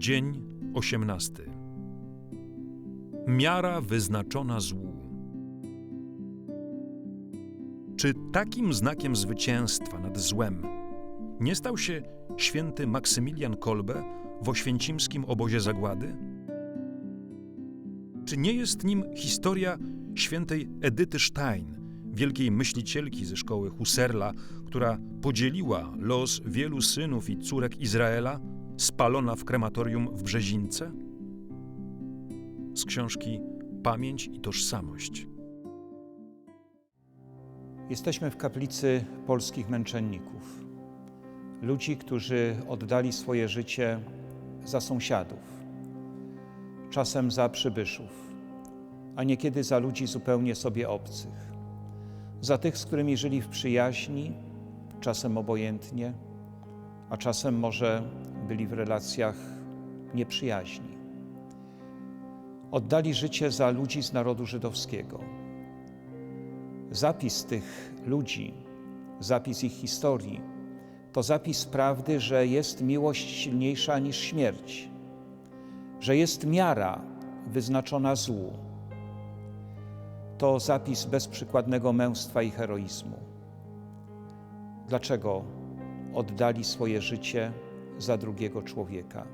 Dzień osiemnasty. Miara wyznaczona złu. Czy takim znakiem zwycięstwa nad złem nie stał się święty Maksymilian Kolbe w oświęcimskim obozie zagłady? Czy nie jest nim historia świętej Edyty Stein, wielkiej myślicielki ze szkoły Husserla, która podzieliła los wielu synów i córek Izraela, spalona w krematorium w Brzezince? Z książki Pamięć i tożsamość. Jesteśmy w kaplicy polskich męczenników, ludzi, którzy oddali swoje życie za sąsiadów, czasem za przybyszów, a niekiedy za ludzi zupełnie sobie obcych, za tych, z którymi żyli w przyjaźni, czasem obojętnie, a czasem może byli w relacjach nieprzyjaźni. Oddali życie za ludzi z narodu żydowskiego. Zapis tych ludzi, zapis ich historii, to zapis prawdy, że jest miłość silniejsza niż śmierć, że jest miara wyznaczona złu. To zapis bezprzykładnego męstwa i heroizmu. Dlaczego oddali swoje życie za drugiego człowieka?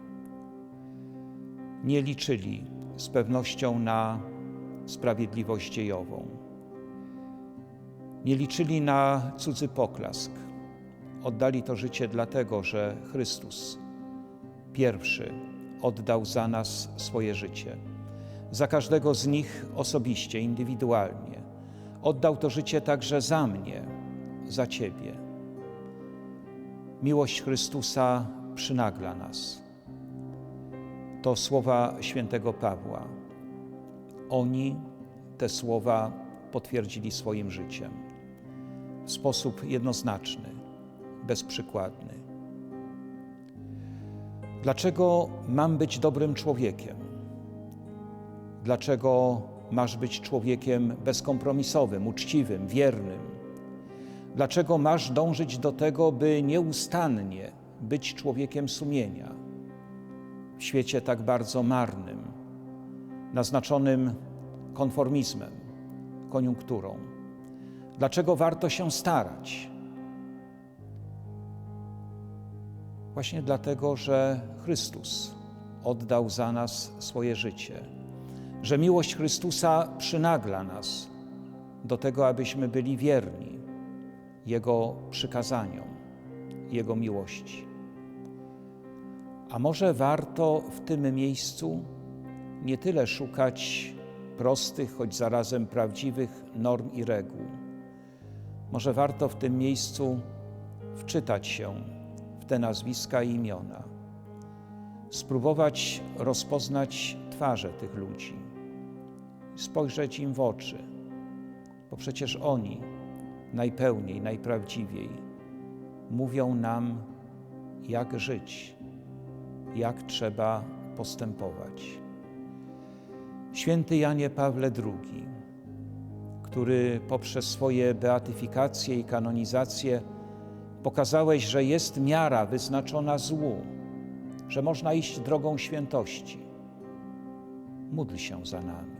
Nie liczyli z pewnością na sprawiedliwość dziejową. Nie liczyli na cudzy poklask. Oddali to życie dlatego, że Chrystus pierwszy oddał za nas swoje życie. Za każdego z nich osobiście, indywidualnie. Oddał to życie także za mnie, za Ciebie. Miłość Chrystusa przynagla nas. To słowa świętego Pawła. Oni te słowa potwierdzili swoim życiem w sposób jednoznaczny, bezprzykładny. Dlaczego mam być dobrym człowiekiem? Dlaczego masz być człowiekiem bezkompromisowym, uczciwym, wiernym? Dlaczego masz dążyć do tego, by nieustannie być człowiekiem sumienia? W świecie tak bardzo marnym, naznaczonym konformizmem, koniunkturą. Dlaczego warto się starać? Właśnie dlatego, że Chrystus oddał za nas swoje życie, że miłość Chrystusa przynagla nas do tego, abyśmy byli wierni Jego przykazaniom, Jego miłości. A może warto w tym miejscu nie tyle szukać prostych, choć zarazem prawdziwych norm i reguł. Może warto w tym miejscu wczytać się w te nazwiska i imiona, spróbować rozpoznać twarze tych ludzi, spojrzeć im w oczy, bo przecież oni najpełniej, najprawdziwiej mówią nam, jak żyć, jak trzeba postępować. Święty Janie Pawle II, który poprzez swoje beatyfikacje i kanonizację pokazałeś, że jest miara wyznaczona złu, że można iść drogą świętości. Módl się za nami.